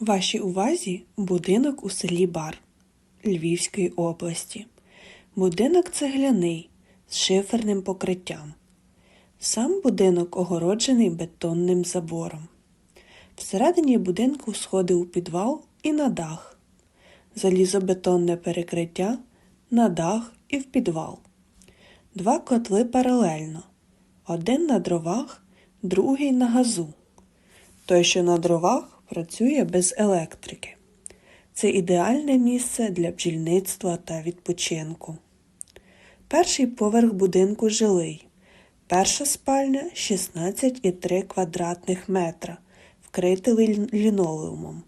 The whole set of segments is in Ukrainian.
Вашій увазі будинок у селі Бар Львівської області. Будинок цегляний з шиферним покриттям. Сам будинок огороджений бетонним забором. Всередині будинку сходи у підвал і на дах. Залізобетонне перекриття на дах і в підвал. Два котли паралельно. Один на дровах, другий на газу. Той, що на дровах, працює без електрики. Це ідеальне місце для бджільництва та відпочинку. Перший поверх будинку жилий. Перша спальня 16,3 квадратних метра, вкрита лінолеумом.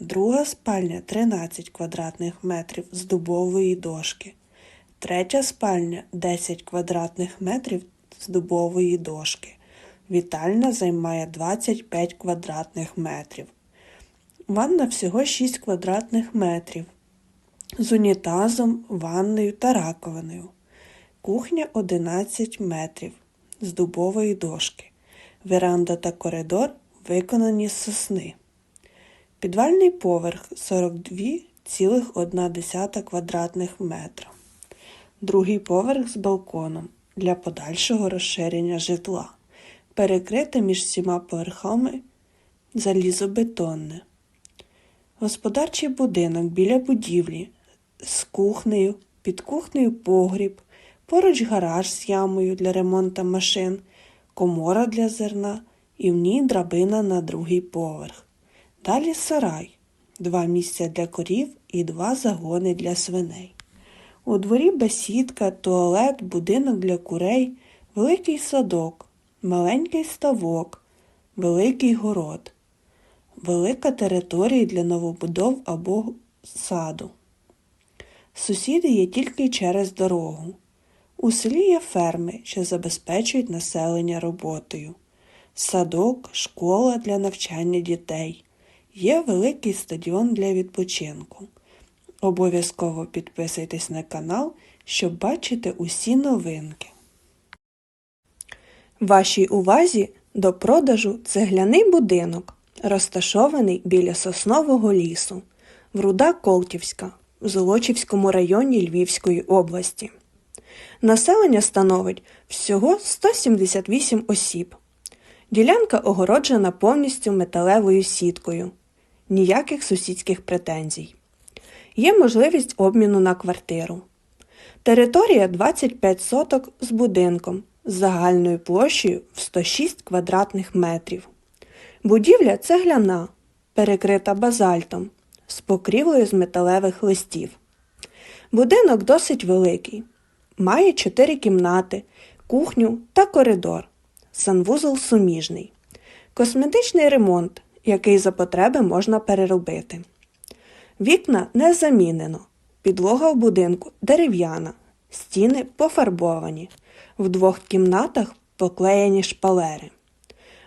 Друга спальня 13 квадратних метрів з дубової дошки. Третя спальня 10 квадратних метрів з дубової дошки. Вітальня займає 25 квадратних метрів. Ванна всього 6 квадратних метрів з унітазом, ванною та раковиною. Кухня 11 метрів з дубової дошки. Веранда та коридор виконані з сосни. Підвальний поверх 42,1 квадратних метра. Другий поверх з балконом для подальшого розширення житла. Перекрите між всіма поверхами залізобетонне. Господарчий будинок біля будівлі з кухнею, під кухнею погріб, поруч гараж з ямою для ремонту машин, комора для зерна і в ній драбина на другий поверх. Далі сарай, два місця для корів і два загони для свиней. У дворі бесідка, туалет, будинок для курей, великий садок, маленький ставок, великий город, велика територія для новобудов або саду. Сусіди є тільки через дорогу. У селі є ферми, що забезпечують населення роботою. Садок, школа для навчання дітей. Є великий стадіон для відпочинку. Обов'язково підписуйтесь на канал, щоб бачити усі новинки. Вашій увазі до продажу цегляний будинок, розташований біля соснового лісу, Вруда Колтівська в Золочівському районі Львівської області. Населення становить всього 178 осіб. Ділянка огороджена повністю металевою сіткою. Ніяких сусідських претензій. Є можливість обміну на квартиру. Територія 25 соток з будинком з загальною площею в 106 квадратних метрів. Будівля цегляна, перекрита базальтом, з покрівлею з металевих листів. Будинок досить великий. Має 4 кімнати, кухню та коридор. Санвузол суміжний. Косметичний ремонт, який за потреби можна переробити. Вікна не замінено. Підлога в будинку дерев'яна, стіни пофарбовані. В двох кімнатах поклеєні шпалери.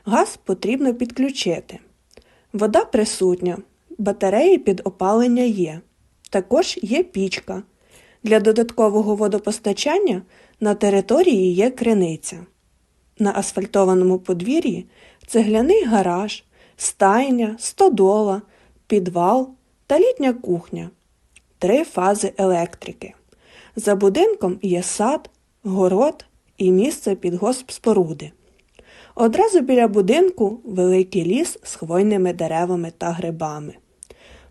Газ потрібно підключити. Вода присутня, батареї під опалення є. Також є пічка. Для додаткового водопостачання на території є криниця. На асфальтованому подвір'ї цегляний гараж, стайня, стодола, підвал та літня кухня. Три фази електрики. За будинком є сад, город і місце під госпспоруди. Одразу біля будинку великий ліс з хвойними деревами та грибами.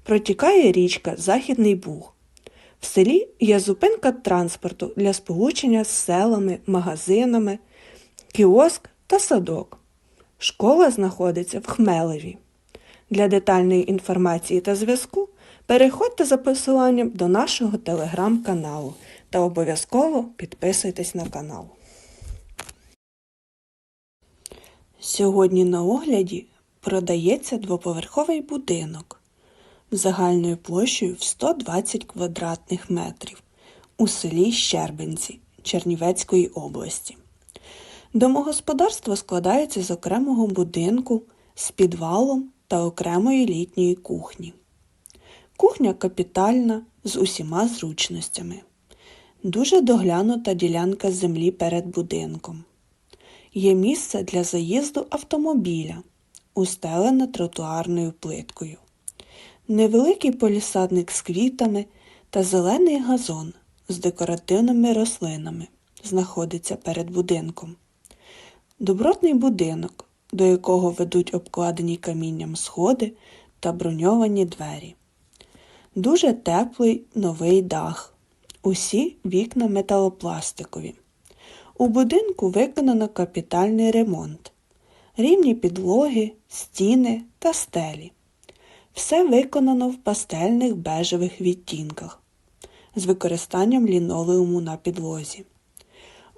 Протікає річка Західний Буг. В селі є зупинка транспорту для сполучення з селами, магазинами, кіоск та садок. Школа знаходиться в Хмелеві. Для детальної інформації та зв'язку переходьте за посиланням до нашого телеграм-каналу та обов'язково підписуйтесь на канал. Сьогодні на огляді продається двоповерховий будинок загальною площею в 120 квадратних метрів у селі Щербинці Чернівецької області. Домогосподарство складається з окремого будинку з підвалом та окремої літньої кухні. Кухня капітальна з усіма зручностями. Дуже доглянута ділянка землі перед будинком. Є місце для заїзду автомобіля, устелене тротуарною плиткою. невеликий полісадник з квітами та зелений газон з декоративними рослинами знаходиться перед будинком. Добротний будинок, до якого ведуть обкладені камінням сходи та броньовані двері. Дуже теплий новий дах. Усі вікна металопластикові. У будинку виконано капітальний ремонт. Рівні підлоги, стіни та стелі. Все виконано в пастельних бежевих відтінках з використанням лінолеуму на підлозі.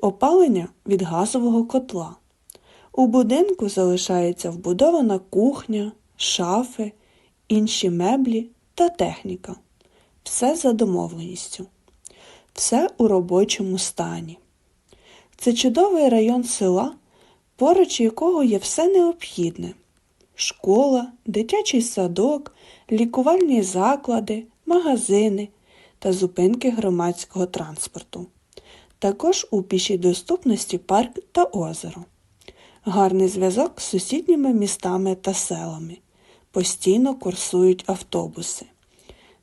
Опалення від газового котла. У будинку залишається вбудована кухня, шафи, інші меблі та техніка. Все за домовленістю. Все у робочому стані. Це чудовий район села, поруч якого є все необхідне: школа, дитячий садок, лікувальні заклади, магазини та зупинки громадського транспорту. Також у пішій доступності парк та озеро. Гарний зв'язок з сусідніми містами та селами. Постійно курсують автобуси.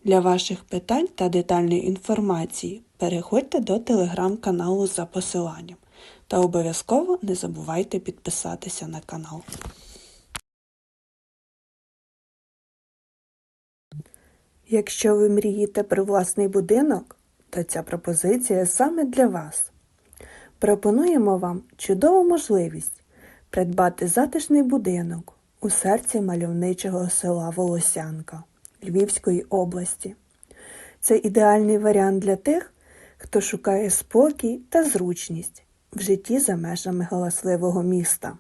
Для ваших питань та детальної інформації переходьте до телеграм-каналу за посиланням та обов'язково не забувайте підписатися на канал. Якщо ви мрієте про власний будинок, то ця пропозиція саме для вас. Пропонуємо вам чудову можливість придбати затишний будинок у серці мальовничого села Волосянка Львівської області. Це ідеальний варіант для тих, хто шукає спокій та зручність в житті за межами галасливого міста.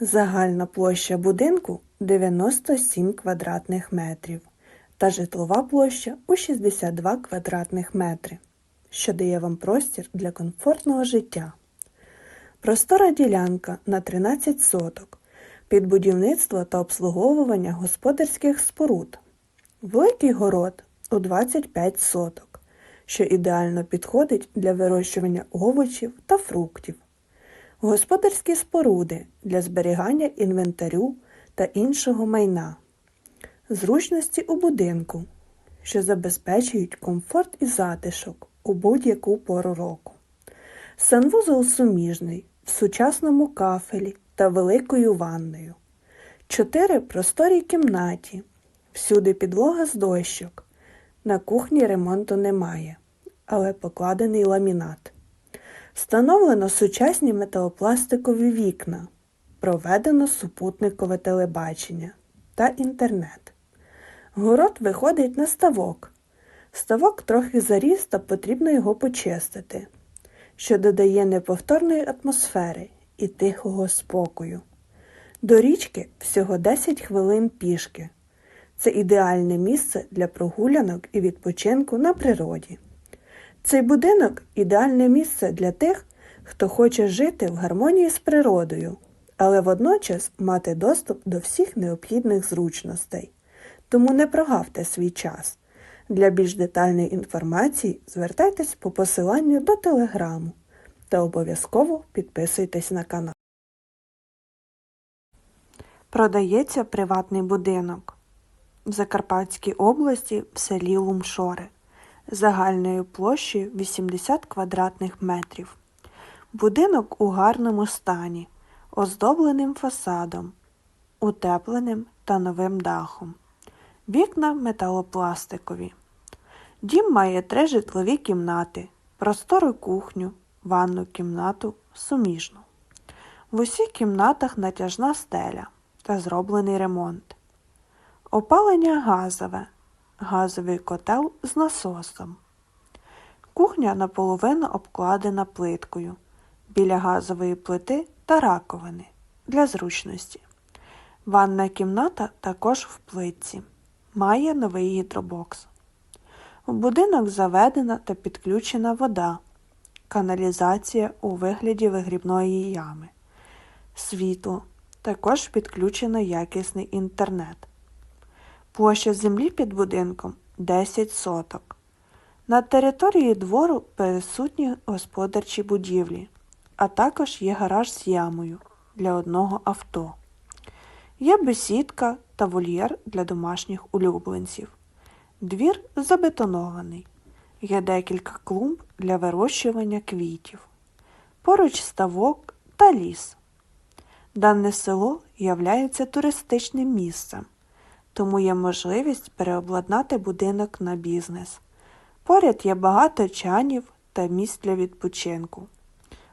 Загальна площа будинку 97 квадратних метрів та житлова площа у 62 квадратних метри, що дає вам простір для комфортного життя. Простора ділянка на 13 соток під будівництво та обслуговування господарських споруд. Великий город у 25 соток, що ідеально підходить для вирощування овочів та фруктів. Господарські споруди для зберігання інвентарю та іншого майна. Зручності у будинку, що забезпечують комфорт і затишок у будь-яку пору року. Санвузол суміжний в сучасному кафелі та великою ванною. Чотири просторі кімнаті. Всюди підлога з дощок. На кухні ремонту немає, але покладений ламінат. Встановлено сучасні металопластикові вікна. Проведено супутникове телебачення та інтернет. Город виходить на ставок. Ставок трохи заріс та потрібно його почистити, що додає неповторної атмосфери і тихого спокою. До річки всього 10 хвилин пішки. Це ідеальне місце для прогулянок і відпочинку на природі. Цей будинок ідеальне місце для тих, хто хоче жити в гармонії з природою, але водночас мати доступ до всіх необхідних зручностей. Тому не прогавте свій час. Для більш детальної інформації звертайтесь по посиланню до телеграму та обов'язково підписуйтесь на канал. Продається приватний будинок в Закарпатській області в селі Лумшори загальною площею 80 квадратних метрів. Будинок у гарному стані, оздобленим фасадом, утепленим та новим дахом. Вікна металопластикові. Дім має три житлові кімнати, простору кухню, ванну кімнату, суміжну. В усіх кімнатах натяжна стеля та зроблений ремонт. Опалення газове, газовий котел з насосом. Кухня наполовину обкладена плиткою біля газової плити та раковини для зручності. Ванна кімната також в плитці. Має новий гідробокс. В будинок заведена та підключена вода, каналізація у вигляді вигрібної ями, світло, також підключено якісний інтернет. Площа землі під будинком 10 соток. На території двору присутні господарчі будівлі, а також є гараж з ямою для одного авто. Є бесідка та вольєр для домашніх улюбленців. Двір забетонований. Є декілька клумб для вирощування квітів. Поруч ставок та ліс. Дане село являється туристичним місцем, тому є можливість переобладнати будинок на бізнес. Поряд є багато чанів та місць для відпочинку.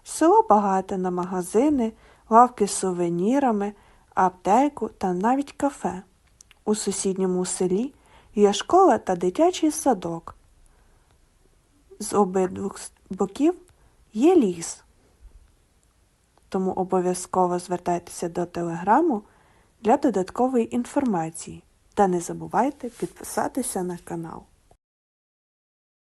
Село багате на магазини, лавки з сувенірами, аптеку та навіть кафе. У сусідньому селі є школа та дитячий садок. З обидвох боків є ліс. Тому обов'язково звертайтеся до телеграму для додаткової інформації та не забувайте підписатися на канал.